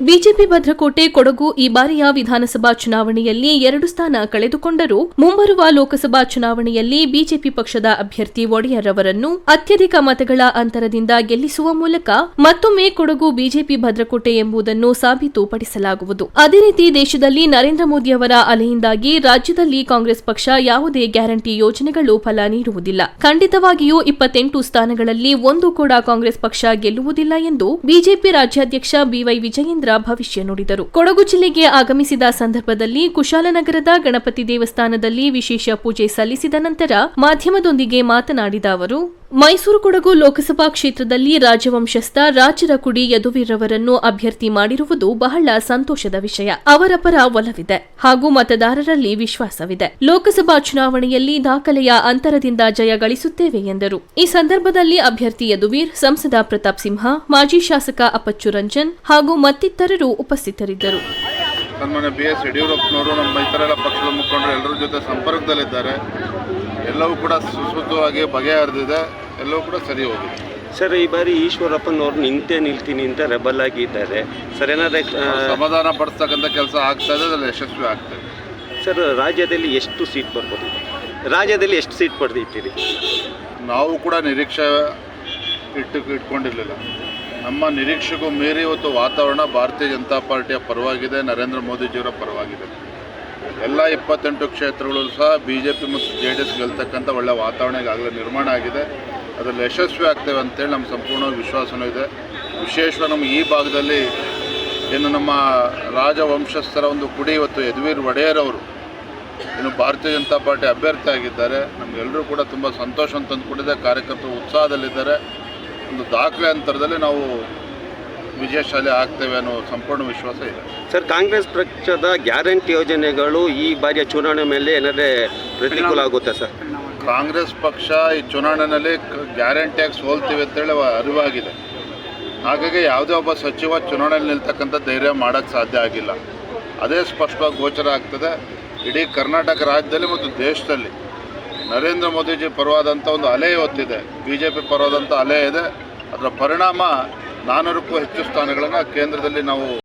BJP ಭದ್ರಕೋಟೆ ಕೊಡಗು ಈ ಬಾರಿಯ ವಿಧಾನಸಭಾ ಚುನಾವಣೆಯಲ್ಲಿ ಎರಡು ಸ್ಥಾನ ಕಳೆದುಕೊಂಡರೂ. ಮುಂಬರುವ ಲೋಕಸಭಾ ಚುನಾವಣೆಯಲ್ಲಿ ಬಿಜೆಪಿ ಪಕ್ಷದ ಅಭ್ಯರ್ಥಿ ಒಡೆಯರ್ ಅವರನ್ನು ಅತ್ಯಧಿಕ ಮತಗಳ ಅಂತರದಿಂದ ಗೆಲ್ಲಿಸುವ ಮೂಲಕ ಮತ್ತೊಮ್ಮೆ ಕೊಡಗು ಬಿಜೆಪಿ ಭದ್ರಕೋಟೆ ಎಂಬುದನ್ನು ಸಾಬೀತುಪಡಿಸಲಾಗುವುದು. ಅದೇ ರೀತಿ ದೇಶದಲ್ಲಿ ನರೇಂದ್ರ ಮೋದಿ ಅವರ ಅಲೆಯಿಂದಾಗಿ ರಾಜ್ಯದಲ್ಲಿ ಕಾಂಗ್ರೆಸ್ ಪಕ್ಷ ಯಾವುದೇ ಗ್ಯಾರಂಟಿ ಯೋಜನೆಗಳು ಫಲ ನೀಡುವುದಿಲ್ಲ. ಖಂಡಿತವಾಗಿಯೂ ಇಪ್ಪತ್ತೆಂಟು ಸ್ಥಾನಗಳಲ್ಲಿ ಒಂದು ಕೂಡ ಕಾಂಗ್ರೆಸ್ ಪಕ್ಷ ಗೆಲ್ಲುವುದಿಲ್ಲ ಎಂದು ಬಿಜೆಪಿ ರಾಜ್ಯಾಧ್ಯಕ್ಷ ಬಿವೈ ವಿಜಯೇಂದ್ರ ಭವಿಷ್ಯ ನುಡಿದರು. ಕೊಡಗು ಜಿಲ್ಲೆಗೆ ಆಗಮಿಸಿದ ಸಂದರ್ಭದಲ್ಲಿ ಕುಶಾಲನಗರದ ಗಣಪತಿ ದೇವಸ್ಥಾನದಲ್ಲಿ ವಿಶೇಷ ಪೂಜೆ ಸಲ್ಲಿಸಿದ ನಂತರ ಮಾಧ್ಯಮದೊಂದಿಗೆ ಮಾತನಾಡಿದ ಅವರು ಮೈಸೂರು ಕೊಡಗು ಲೋಕಸಭಾ ಕ್ಷೇತ್ರದಲ್ಲಿ ರಾಜವಂಶಸ್ಥ ರಾಜರ ಕುಡಿ ಯದುವೀರವರನ್ನು ಅಭ್ಯರ್ಥಿ ಮಾಡಿರುವುದು ಬಹಳ ಸಂತೋಷದ ವಿಷಯ. ಅವರ ಪರ ಒಲವಿದೆ ಹಾಗೂ ಮತದಾರರಲ್ಲಿ ವಿಶ್ವಾಸವಿದೆ. ಲೋಕಸಭಾ ಚುನಾವಣೆಯಲ್ಲಿ ದಾಖಲೆಯ ಅಂತರದಿಂದ ಜಯ ಗಳಿಸುತ್ತೇವೆ ಎಂದರು. ಈ ಸಂದರ್ಭದಲ್ಲಿ ಅಭ್ಯರ್ಥಿ ಯದುವೀರ್, ಸಂಸದ ಪ್ರತಾಪ್ ಸಿಂಹ, ಮಾಜಿ ಶಾಸಕ ಅಪ್ಪಚ್ಚು ರಂಜನ್ ಹಾಗೂ ಮತ್ತಿತರರು ಉಪಸ್ಥಿತರಿದ್ದರು. ಎಲ್ಲವೂ ಕೂಡ ಸುಸೂತ್ರವಾಗಿ ಬಗೆಹರಿದಿದೆ. ಎಲ್ಲವೂ ಕೂಡ ಸರಿ ಹೋಗಿದೆ. ಸರ್ ಈ ಬಾರಿ ಈಶ್ವರಪ್ಪನವ್ರು ನಿಂತೆ ನಿಲ್ತೀನಿ ಅಂತ ರೆಬಲ್ ಆಗಿದ್ದಾರೆ ಸರ್ ಏನಾದ್ರೆ ಸಮಾಧಾನ ಪಡಿಸ್ತಕ್ಕಂಥ ಕೆಲಸ ಆಗ್ತಾ ಇದೆ ಅದನ್ನು ಯಶಸ್ವಿ ಆಗ್ತದೆ ಸರ್ ರಾಜ್ಯದಲ್ಲಿ ಎಷ್ಟು ಸೀಟ್ ಬರ್ಬೋದು? ರಾಜ್ಯದಲ್ಲಿ ಎಷ್ಟು ಸೀಟ್ ಪಡೆದಿದ್ದೀರಿ? ನಾವು ಕೂಡ ನಿರೀಕ್ಷೆ ಇಟ್ಟು ಇಟ್ಕೊಂಡಿರಲಿಲ್ಲ. ನಮ್ಮ ನಿರೀಕ್ಷೆಗೂ ಮೀರಿ ಇವತ್ತು ವಾತಾವರಣ ಭಾರತೀಯ ಜನತಾ ಪಾರ್ಟಿಯ ಪರವಾಗಿದೆ ನರೇಂದ್ರ ಮೋದಿಜಿಯವರ ಪರವಾಗಿದೆ. ಎಲ್ಲ ಇಪ್ಪತ್ತೆಂಟು ಕ್ಷೇತ್ರಗಳಲ್ಲೂ ಸಹ ಬಿ ಜೆ ಪಿ ಮತ್ತು ಜೆ ಡಿ ಎಸ್ ಗೆಲ್ತಕ್ಕಂಥ ಒಳ್ಳೆಯ ವಾತಾವರಣ ಈಗಾಗಲೇ ನಿರ್ಮಾಣ ಆಗಿದೆ. ಅದರಲ್ಲಿ ಯಶಸ್ವಿ ಆಗ್ತೇವೆ ಅಂತೇಳಿ ನಮ್ಮ ಸಂಪೂರ್ಣ ವಿಶ್ವಾಸನೂ ಇದೆ. ವಿಶೇಷವಾಗಿ ನಮ್ಮ ಈ ಭಾಗದಲ್ಲಿ ಏನು ನಮ್ಮ ರಾಜವಂಶಸ್ಥರ ಒಂದು ಕುಡಿ ಇವತ್ತು ಯದುವೀರ್ ಒಡೆಯರ್ ಅವರು ಇನ್ನು ಭಾರತೀಯ ಜನತಾ ಪಾರ್ಟಿ ಅಭ್ಯರ್ಥಿ ಆಗಿದ್ದಾರೆ. ನಮಗೆಲ್ಲರೂ ಕೂಡ ತುಂಬ ಸಂತೋಷ ತಂದುಕೊಟ್ಟಿದೆ ಕಾರ್ಯಕರ್ತರು ಉತ್ಸಾಹದಲ್ಲಿದ್ದಾರೆ. ಒಂದು ದಾಖಲೆ ಅಂತರದಲ್ಲಿ ನಾವು ವಿಜಯಶಾಲಿ ಆಗ್ತೇವೆ ಅನ್ನೋ ಸಂಪೂರ್ಣ ವಿಶ್ವಾಸ ಇದೆ. ಸರ್, ಕಾಂಗ್ರೆಸ್ ಪಕ್ಷದ ಗ್ಯಾರಂಟಿ ಯೋಜನೆಗಳು ಈ ಬಾರಿಯ ಚುನಾವಣೆ ಮೇಲೆ ಏನಾದರೆ ಪ್ರತಿಕೂಲ ಆಗುತ್ತೆ ಸರ್? ಕಾಂಗ್ರೆಸ್ ಪಕ್ಷ ಈ ಚುನಾವಣೆಯಲ್ಲಿ ಗ್ಯಾರಂಟಿಯಾಗಿ ಸೋಲ್ತೀವಿ ಅಂತೇಳಿ ಅರಿವಾಗಿದೆ. ಹಾಗಾಗಿ ಯಾವುದೇ ಒಬ್ಬ ಸಚಿವ ಚುನಾವಣೆಯಲ್ಲಿ ನಿಲ್ತಕ್ಕಂಥ ಧೈರ್ಯ ಮಾಡೋಕ್ಕೆ ಸಾಧ್ಯ ಆಗಿಲ್ಲ. ಅದೇ ಸ್ಪಷ್ಟವಾಗಿ ಗೋಚರ ಆಗ್ತದೆ. ಇಡೀ ಕರ್ನಾಟಕ ರಾಜ್ಯದಲ್ಲಿ ಮತ್ತು ದೇಶದಲ್ಲಿ ನರೇಂದ್ರ ಮೋದಿಜಿ ಪರವಾದಂಥ ಒಂದು ಅಲೆ ಇವತ್ತಿದೆ. ಬಿ ಜೆ ಪಿ ಪರವಾದಂಥ ಅಲೆ ಇದೆ. ಅದರ ಪರಿಣಾಮ ನಾನೂರಕ್ಕೂ ಹೆಚ್ಚು ಸ್ಥಾನಗಳನ್ನು ಕೇಂದ್ರದಲ್ಲಿ ನಾವು